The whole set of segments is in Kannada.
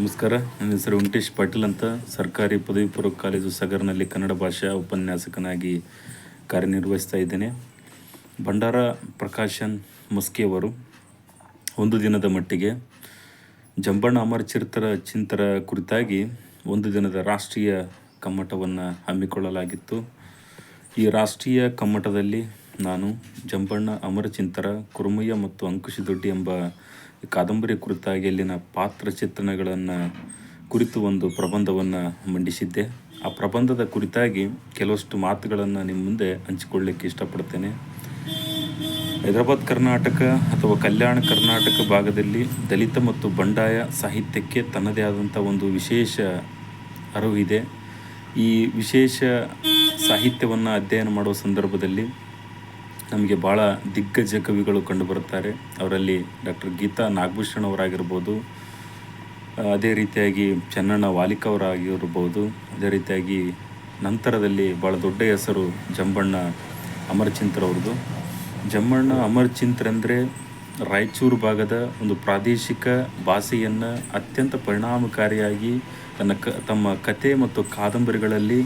ನಮಸ್ಕಾರ. ನನ್ನ ಹೆಸರು ವೆಂಕಟೇಶ್ ಪಾಟೀಲ್ ಅಂತ. ಸರ್ಕಾರಿ ಪದವಿ ಪೂರ್ವ ಕಾಲೇಜು ಸಗರ್ನಲ್ಲಿ ಕನ್ನಡ ಭಾಷಾ ಉಪನ್ಯಾಸಕನಾಗಿ ಕಾರ್ಯನಿರ್ವಹಿಸ್ತಾ ಇದ್ದೇನೆ. ಭಂಡಾರ ಪ್ರಕಾಶನ್ ಮಸ್ಕಿಯವರು ಒಂದು ದಿನದ ಮಟ್ಟಿಗೆ ಜಂಬಣ್ಣ ಅಮರ ಚರಿತ್ರ ಚಿಂತರ ಕುರಿತಾಗಿ ಒಂದು ದಿನದ ರಾಷ್ಟ್ರೀಯ ಕಮ್ಮಟವನ್ನು ಹಮ್ಮಿಕೊಳ್ಳಲಾಗಿತ್ತು. ಈ ರಾಷ್ಟ್ರೀಯ ಕಮ್ಮಟದಲ್ಲಿ ನಾನು ಜಂಬಣ್ಣ ಅಮರಚಿಂತರ ಕುರುಮಯ್ಯ ಮತ್ತು ಅಂಕುಶದೊಡ್ಡಿ ಎಂಬ ಈ ಕಾದಂಬರಿ ಕುರಿತಾಗಿ ಅಲ್ಲಿನ ಪಾತ್ರ ಚಿತ್ರಣಗಳನ್ನು ಕುರಿತು ಒಂದು ಪ್ರಬಂಧವನ್ನು ಮಂಡಿಸಿದ್ದೆ. ಆ ಪ್ರಬಂಧದ ಕುರಿತಾಗಿ ಕೆಲವಷ್ಟು ಮಾತುಗಳನ್ನು ನಿಮ್ಮ ಮುಂದೆ ಹಂಚಿಕೊಳ್ಳಿಕ್ಕೆ ಇಷ್ಟಪಡ್ತೇನೆ. ಹೈದರಾಬಾದ್ ಕರ್ನಾಟಕ ಅಥವಾ ಕಲ್ಯಾಣ ಕರ್ನಾಟಕ ಭಾಗದಲ್ಲಿ ದಲಿತ ಮತ್ತು ಬಂಡಾಯ ಸಾಹಿತ್ಯಕ್ಕೆ ತನ್ನದೇ ಆದಂಥ ಒಂದು ವಿಶೇಷ ಅರಿವಿದೆ ಈ ವಿಶೇಷ ಸಾಹಿತ್ಯವನ್ನು ಅಧ್ಯಯನ ಮಾಡುವ ಸಂದರ್ಭದಲ್ಲಿ ನಮಗೆ ಭಾಳ ದಿಗ್ಗಜ ಕವಿಗಳು ಕಂಡುಬರುತ್ತಾರೆ ಅವರಲ್ಲಿ ಡಾಕ್ಟರ್ ಗೀತಾ ನಾಗಭೂಷಣ್ ಅವರಾಗಿರ್ಬೋದು. ಅದೇ ರೀತಿಯಾಗಿ ಚೆನ್ನಣ್ಣ ವಾಲಿಕ ಅವರಾಗಿರ್ಬೋದು. ಅದೇ ರೀತಿಯಾಗಿ ನಂತರದಲ್ಲಿ ಭಾಳ ದೊಡ್ಡ ಹೆಸರು ಜಂಬಣ್ಣ ಅಮರಚಿಂತ್ರವ್ರದ್ದು ಜಂಬಣ್ಣ ಅಮರಚಿಂತ್ರ ಅಂದರೆ ರಾಯಚೂರು ಭಾಗದ ಒಂದು ಪ್ರಾದೇಶಿಕ ಭಾಷೆಯನ್ನು ಅತ್ಯಂತ ಪರಿಣಾಮಕಾರಿಯಾಗಿ ತನ್ನ ಕ, ತಮ್ಮ ಕತೆ ಮತ್ತು ಕಾದಂಬರಿಗಳಲ್ಲಿ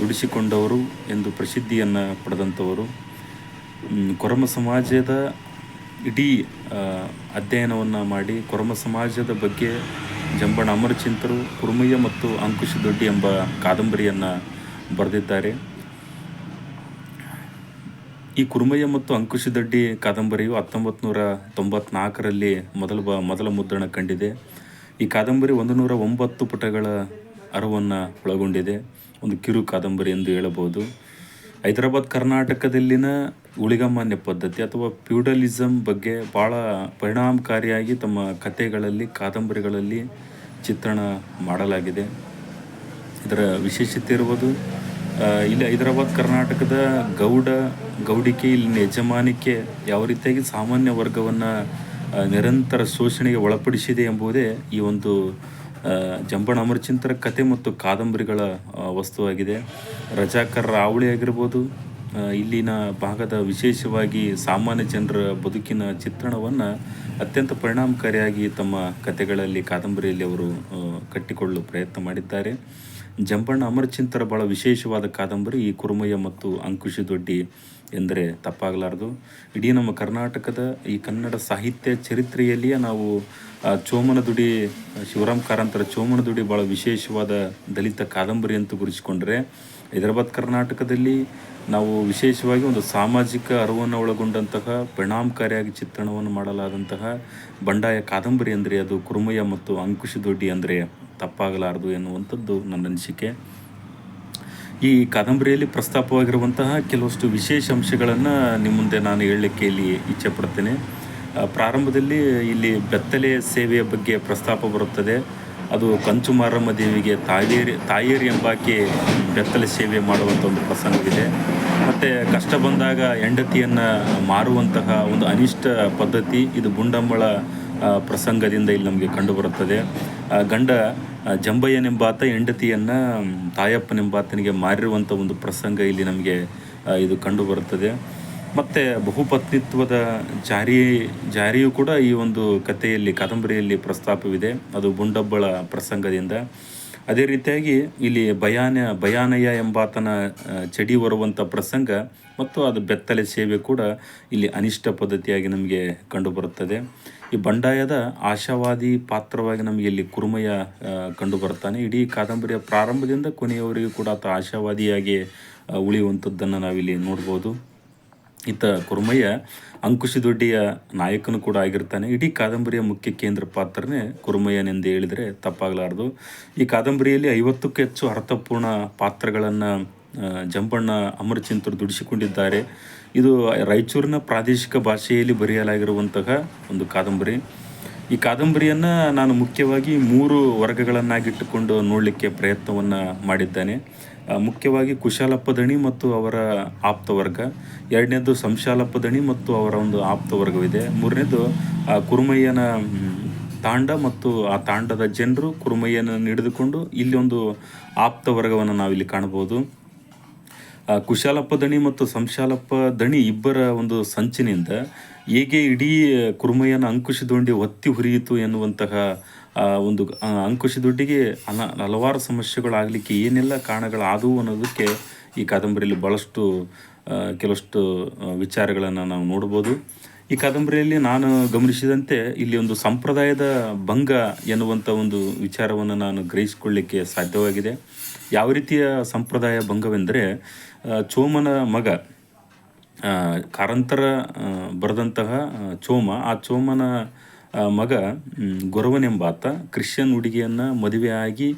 ದುಡಿಸಿಕೊಂಡವರು ಎಂದು ಪ್ರಸಿದ್ಧಿಯನ್ನು ಪಡೆದಂಥವರು. ಕೊರಮ ಸಮಾಜದ ಇಡೀ ಅಧ್ಯಯನವನ್ನು ಮಾಡಿ ಕೊರಮ ಸಮಾಜದ ಬಗ್ಗೆ ಜಂಬಣ ಅಮರಚಿಂತರು ಕುರುಮಯ್ಯ ಮತ್ತು ಅಂಕುಶ ದೊಡ್ಡಿ ಎಂಬ ಕಾದಂಬರಿಯನ್ನು ಬರೆದಿದ್ದಾರೆ. ಈ ಕುರುಮಯ್ಯ ಮತ್ತು ಅಂಕುಶ ದೊಡ್ಡಿ ಕಾದಂಬರಿಯು ಹತ್ತೊಂಬತ್ತು ನೂರ ತೊಂಬತ್ನಾಲ್ಕರಲ್ಲಿ ಮೊದಲ ಬ, ಮೊದಲ ಮುದ್ರಣ ಕಂಡಿದೆ. ಈ ಕಾದಂಬರಿ ಒಂದು ನೂರ ಒಂಬತ್ತು ಪುಟಗಳ ಅರವನ್ನು ಒಳಗೊಂಡಿದೆ. ಒಂದು ಕಿರು ಕಾದಂಬರಿ ಎಂದು ಹೇಳಬಹುದು. ಹೈದರಾಬಾದ್ ಕರ್ನಾಟಕದಲ್ಲಿನ ಉಳಿಗಮಾನ್ಯ ಪದ್ಧತಿ ಅಥವಾ ಫ್ಯೂಡಲಿಸಮ್ ಬಗ್ಗೆ ಭಾಳ ಪರಿಣಾಮಕಾರಿಯಾಗಿ ತಮ್ಮ ಕಥೆಗಳಲ್ಲಿ, ಕಾದಂಬರಿಗಳಲ್ಲಿ ಚಿತ್ರಣ ಮಾಡಲಾಗಿದೆ. ಇದರ ವಿಶೇಷತೆ ಇರುವುದು ಇಲ್ಲಿ ಹೈದರಾಬಾದ್ ಕರ್ನಾಟಕದ ಗೌಡ, ಗೌಡಿಕೆ, ಇಲ್ಲಿನ ಯಜಮಾನಿಕೆ ಯಾವ ರೀತಿಯಾಗಿ ಸಾಮಾನ್ಯ ವರ್ಗವನ್ನು ನಿರಂತರ ಶೋಷಣೆಗೆ ಒಳಪಡಿಸಿದೆ ಎಂಬುದೇ ಈ ಒಂದು ಜಂಬಣ ಅಮರಚಿಂತರ ಕತೆ ಮತ್ತು ಕಾದಂಬರಿಗಳ ವಸ್ತುವಾಗಿದೆ. ರಜಾಕರ್ ರಾವಳಿ ಆಗಿರ್ಬೋದು ಇಲ್ಲಿನ ಭಾಗದ ವಿಶೇಷವಾಗಿ ಸಾಮಾನ್ಯ ಜನರ ಬದುಕಿನ ಚಿತ್ರಣವನ್ನು ಅತ್ಯಂತ ಪರಿಣಾಮಕಾರಿಯಾಗಿ ತಮ್ಮ ಕತೆಗಳಲ್ಲಿ, ಕಾದಂಬರಿಯಲ್ಲಿ ಅವರು ಕಟ್ಟಿಕೊಳ್ಳಲು ಪ್ರಯತ್ನ ಮಾಡಿದ್ದಾರೆ. ಜಂಬಣ್ಣ ಅಮರಚಿಂತರ ಬಹಳ ವಿಶೇಷವಾದ ಕಾದಂಬರಿ, ಈ ಕುರುಮಯ್ಯ ಮತ್ತು ಅಂಕುಶಿ ದೊಡ್ಡಿ ಎಂದರೆ ತಪ್ಪಾಗಲಾರದು. ಇಡೀ ನಮ್ಮ ಕರ್ನಾಟಕದ ಈ ಕನ್ನಡ ಸಾಹಿತ್ಯ ಚರಿತ್ರೆಯಲ್ಲಿಯೇ ನಾವು ಚೋಮನದುಡಿ ಶಿವರಾಮ್ ಕಾರಂತರ ಚೋಮನದುಡಿ ಭಾಳ ವಿಶೇಷವಾದ ದಲಿತ ಕಾದಂಬರಿ ಅಂತ ಗುರುತಿಸಿಕೊಂಡ್ರೆ ಹೈದರಾಬಾದ್ ಕರ್ನಾಟಕದಲ್ಲಿ ನಾವು ವಿಶೇಷವಾಗಿ ಒಂದು ಸಾಮಾಜಿಕ ಅರಿವನ್ನು ಒಳಗೊಂಡಂತಹ ಪರಿಣಾಮಕಾರಿಯಾಗಿ ಚಿತ್ರಣವನ್ನು ಮಾಡಲಾದಂತಹ ಬಂಡಾಯ ಕಾದಂಬರಿ ಅಂದರೆ ಅದು ಕುರುಮಯ್ಯ ಮತ್ತು ಅಂಕುಶ ದೊಡ್ಡಿ ಅಂದರೆ ತಪ್ಪಾಗಲಾರದು ಎನ್ನುವಂಥದ್ದು ನನ್ನ ಅನಿಸಿಕೆ. ಈ ಕಾದಂಬರಿಯಲ್ಲಿ ಪ್ರಸ್ತಾಪವಾಗಿರುವಂತಹ ಕೆಲವಷ್ಟು ವಿಶೇಷ ಅಂಶಗಳನ್ನು ನಿಮ್ಮ ಮುಂದೆ ನಾನು ಹೇಳಲಿಕ್ಕೆ ಇಲ್ಲಿ ಇಚ್ಛೆ ಪಡ್ತೇನೆ. ಆ, ಪ್ರಾರಂಭದಲ್ಲಿ ಇಲ್ಲಿ ಬೆತ್ತಲೆ ಸೇವೆಯ ಬಗ್ಗೆ ಪ್ರಸ್ತಾಪ ಬರುತ್ತದೆ. ಅದು ಕಂಚು ಮಾರಮ್ಮ ದೇವಿಗೆ ತಾಯೇರಿ ತಾಯೇರಿ ಎಂಬಾಕೆ ಬೆತ್ತಲೆ ಸೇವೆ ಮಾಡುವಂಥ ಒಂದು ಪ್ರಸಂಗವಿದೆ. ಮತ್ತು ಕಷ್ಟ ಬಂದಾಗ ಹೆಂಡತಿಯನ್ನು ಮಾರುವಂತಹ ಒಂದು ಅನಿಷ್ಟ ಪದ್ಧತಿ ಇದು ಬುಂಡಂಬಳ ಪ್ರಸಂಗದಿಂದ ಇಲ್ಲಿ ನಮಗೆ ಕಂಡುಬರುತ್ತದೆ. ಗಂಡ ಜಂಬಯ್ಯನೆಂಬಾತ ಹೆಂಡತಿಯನ್ನು, ತಾಯಪ್ಪನೆಂಬಾತನಿಗೆ ಮಾರಿರುವಂಥ ಒಂದು ಪ್ರಸಂಗ ಇಲ್ಲಿ ನಮಗೆ ಇದು ಕಂಡುಬರುತ್ತದೆ. ಮತ್ತು ಬಹುಪತ್ನಿತ್ವದ ಜಾರಿ, ಜಾರಿಯೂ ಕೂಡ ಈ ಒಂದು ಕಥೆಯಲ್ಲಿ, ಕಾದಂಬರಿಯಲ್ಲಿ ಪ್ರಸ್ತಾಪವಿದೆ. ಅದು ಬುಂಡಬ್ಬಳ ಪ್ರಸಂಗದಿಂದ. ಅದೇ ರೀತಿಯಾಗಿ ಇಲ್ಲಿ ಭಯಾನ, ಭಯಾನಯ ಎಂಬಾತನ ಚಡಿ ಬರುವಂಥ ಪ್ರಸಂಗ ಮತ್ತು ಅದು ಬೆತ್ತಲೆ ಸೇವೆ ಕೂಡ ಇಲ್ಲಿ ಅನಿಷ್ಟ ಪದ್ಧತಿಯಾಗಿ ನಮಗೆ ಕಂಡುಬರುತ್ತದೆ. ಈ ಬಂಡಾಯದ ಆಶಾವಾದಿ ಪಾತ್ರವಾಗಿ ನಮಗೆ ಇಲ್ಲಿ ಕಂಡುಬರುತ್ತಾನೆ. ಕಂಡುಬರ್ತಾನೆ ಇಡೀ ಕಾದಂಬರಿಯ ಪ್ರಾರಂಭದಿಂದ ಕೊನೆಯವರೆಗೂ ಕೂಡ ಆತ ಆಶಾವಾದಿಯಾಗಿ ಉಳಿಯುವಂಥದ್ದನ್ನು ನಾವಿಲ್ಲಿ ನೋಡ್ಬೋದು. ಈತ ಕುರುಮಯ್ಯ ಅಂಕುಶದೊಡ್ಡಿಯ ನಾಯಕನು ಕೂಡ ಆಗಿರ್ತಾನೆ. ಇಡೀ ಕಾದಂಬರಿಯ ಮುಖ್ಯ ಕೇಂದ್ರ ಪಾತ್ರನೇ ಕುರುಮಯ್ಯನೆಂದು ಹೇಳಿದರೆ ತಪ್ಪಾಗಲಾರದು. ಈ ಕಾದಂಬರಿಯಲ್ಲಿ ಐವತ್ತಕ್ಕೂ ಹೆಚ್ಚು ಅರ್ಥಪೂರ್ಣ ಪಾತ್ರಗಳನ್ನು ಜಂಬಣ್ಣ ಅಮರಚಿಂತರು ದುಡಿಸಿಕೊಂಡಿದ್ದಾರೆ. ಇದು ರಾಯಚೂರಿನ ಪ್ರಾದೇಶಿಕ ಭಾಷೆಯಲ್ಲಿ ಬರೆಯಲಾಗಿರುವಂತಹ ಒಂದು ಕಾದಂಬರಿ. ಈ ಕಾದಂಬರಿಯನ್ನು ನಾನು ಮುಖ್ಯವಾಗಿ ಮೂರು ವರ್ಗಗಳನ್ನಾಗಿಟ್ಟುಕೊಂಡು ನೋಡಲಿಕ್ಕೆ ಪ್ರಯತ್ನವನ್ನು ಮಾಡಿದ್ದೇನೆ. ಮುಖ್ಯವಾಗಿ ಕುಶಾಲಪ್ಪ ದಣಿ ಮತ್ತು ಅವರ ಆಪ್ತ ವರ್ಗ ಎರಡನೇದು ಸಂಶಾಲಪ್ಪ ದಣಿ ಮತ್ತು ಅವರ ಒಂದು ಆಪ್ತ ವರ್ಗವಿದೆ ಮೂರನೇದು ಕುರುಮಯ್ಯನ ತಾಂಡ ಮತ್ತು ಆ ತಾಂಡದ ಜನರು ಕುರುಮಯ್ಯನ ಹಿಡಿದುಕೊಂಡು ಇಲ್ಲಿ ಒಂದು ಆಪ್ತ ವರ್ಗವನ್ನು ನಾವಿಲ್ಲಿ ಕಾಣಬಹುದು. ಕುಶಾಲಪ್ಪ ದಣಿ ಮತ್ತು ಸಂಶಾಲಪ್ಪ ದಣಿ ಇಬ್ಬರ ಒಂದು ಸಂಚಿನಿಂದ ಹೇಗೆ ಇಡೀ ಕುರುಮಯ್ಯನ ಅಂಕುಶದೊಂಡಿ ಒತ್ತಿ ಹುರಿಯಿತು ಎನ್ನುವಂತಹ ಒಂದು ಅಂಕುಶದೊಡ್ಡಿಗೆ ಅಂಕುಶ ದುಡ್ಡಿಗೆ ಹಲ ಹಲವಾರು ಸಮಸ್ಯೆಗಳಾಗಲಿಕ್ಕೆ ಏನೆಲ್ಲ ಕಾರಣಗಳಾದವು ಅನ್ನೋದಕ್ಕೆ ಈ ಕಾದಂಬರಿಯಲ್ಲಿ ಭಾಳಷ್ಟು ಕೆಲವಷ್ಟು ವಿಚಾರಗಳನ್ನು ನಾವು ನೋಡ್ಬೋದು. ಈ ಕಾದಂಬರಿಯಲ್ಲಿ ನಾನು ಗಮನಿಸಿದಂತೆ ಇಲ್ಲಿ ಒಂದು ಸಂಪ್ರದಾಯದ ಭಂಗ ಎನ್ನುವಂಥ ಒಂದು ವಿಚಾರವನ್ನು ನಾನು ಗ್ರಹಿಸಿಕೊಳ್ಳಿಕ್ಕೆ ಸಾಧ್ಯವಾಗಿದೆ. ಯಾವ ರೀತಿಯ ಸಂಪ್ರದಾಯ ಭಂಗವೆಂದರೆ ಚೋಮನ ಮಗ ಕಾರಂತರ ಬರೆದಂತಹ ಚೋಮ, ಆ ಚೋಮನ ಮಗ ಗೊರವನೆಂಬಾತ ಕ್ರಿಶ್ಚಿಯನ್ ಹುಡುಗಿಯನ್ನು ಮದುವೆಯಾಗಿ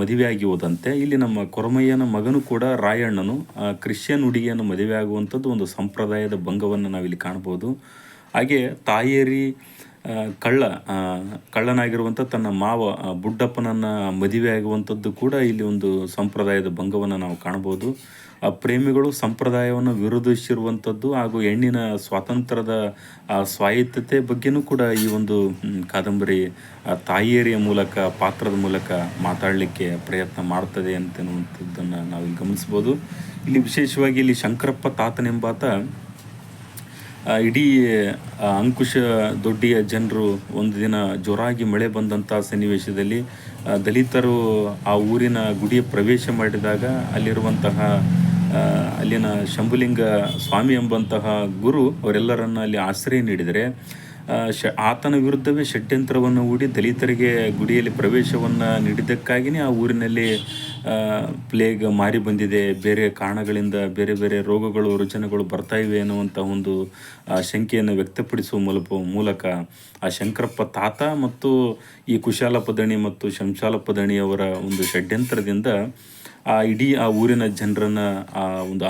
ಮದುವೆಯಾಗಿ ಹೋದಂತೆ. ಇಲ್ಲಿ ನಮ್ಮ ಕೊರಮಯ್ಯನ ಮಗನೂ ಕೂಡ ರಾಯಣ್ಣನು. ಕ್ರಿಶ್ಚಿಯನ್ ಹುಡುಗಿಯನ್ನು ಮದುವೆ ಆಗುವಂಥದ್ದು ಒಂದು ಸಂಪ್ರದಾಯದ ಭಂಗವನ್ನು ನಾವಿಲ್ಲಿ ಕಾಣ್ಬೋದು ಹಾಗೆ ತಾಯೇರಿ ಕಳ್ಳ ಕಳ್ಳನಾಗಿರುವಂಥ ತನ್ನ ಮಾವ ಬುಡ್ಡಪ್ಪನನ್ನ ಮದುವೆ ಆಗುವಂಥದ್ದು ಕೂಡ ಇಲ್ಲಿ ಒಂದು ಸಂಪ್ರದಾಯದ ಭಂಗವನ್ನು ನಾವು ಕಾಣ್ಬೋದು ಆ ಪ್ರೇಮಿಗಳು ಸಂಪ್ರದಾಯವನ್ನು ವಿರೋಧಿಸಿರುವಂಥದ್ದು ಹಾಗೂ ಹೆಣ್ಣಿನ ಸ್ವಾತಂತ್ರ್ಯದ ಸ್ವಾಯತ್ತತೆ ಬಗ್ಗೆನೂ ಕೂಡ ಈ ಒಂದು ಕಾದಂಬರಿ ತಾಯಿಯರಿಯ ಮೂಲಕ, ಪಾತ್ರದ ಮೂಲಕ ಮಾತಾಡಲಿಕ್ಕೆ ಪ್ರಯತ್ನ ಮಾಡ್ತದೆ ಅಂತನ್ನುವಂಥದ್ದನ್ನು ನಾವು ಗಮನಿಸ್ಬೋದು ಇಲ್ಲಿ ವಿಶೇಷವಾಗಿ ಇಲ್ಲಿ ಶಂಕರಪ್ಪ ತಾತನೆಂಬಾತ ಇಡೀ ಅಂಕುಶ ದೊಡ್ಡಿಯ ಜನರು ಒಂದು ದಿನ ಜೋರಾಗಿ ಮಳೆ ಬಂದಂಥ ಸನ್ನಿವೇಶದಲ್ಲಿ ದಲಿತರು ಆ ಊರಿನ ಗುಡಿಯ ಪ್ರವೇಶ ಮಾಡಿದಾಗ ಅಲ್ಲಿರುವಂತಹ ಅಲ್ಲಿನ ಶಂಭುಲಿಂಗ ಸ್ವಾಮಿ ಎಂಬಂತಹ ಗುರು ಅವರೆಲ್ಲರನ್ನ ಅಲ್ಲಿ ಆಶ್ರಯ ನೀಡಿದರೆ ಶ, ಆತನ ವಿರುದ್ಧವೇ ಷಡ್ಯಂತ್ರವನ್ನು ಹೂಡಿ ದಲಿತರಿಗೆ ಗುಡಿಯಲ್ಲಿ ಪ್ರವೇಶವನ್ನು ನೀಡಿದ್ದಕ್ಕಾಗಿಯೇ ಆ ಊರಿನಲ್ಲಿ ಪ್ಲೇಗ್ ಮಾರಿ ಬಂದಿದೆ. ಬೇರೆ ಕಾರಣಗಳಿಂದ ಬೇರೆ ಬೇರೆ ರೋಗಗಳು ರುಚನೆಗಳು ಬರ್ತಾ ಇವೆ ಅನ್ನುವಂಥ ಒಂದು ಶಂಕೆಯನ್ನು ವ್ಯಕ್ತಪಡಿಸುವ ಮೂಲಕ ಮೂಲಕ ಆ ಶಂಕರಪ್ಪ ತಾತ ಮತ್ತು ಈ ಕುಶಾಲಪ್ಪ ದಣಿ ಮತ್ತು ಶಂಶಾಲಪ್ಪ ದಣಿಯವರ ಒಂದು ಷಡ್ಯಂತ್ರದಿಂದ, ಆ, ಇಡೀ ಆ ಊರಿನ ಜನರನ್ನು ಆ ಒಂದು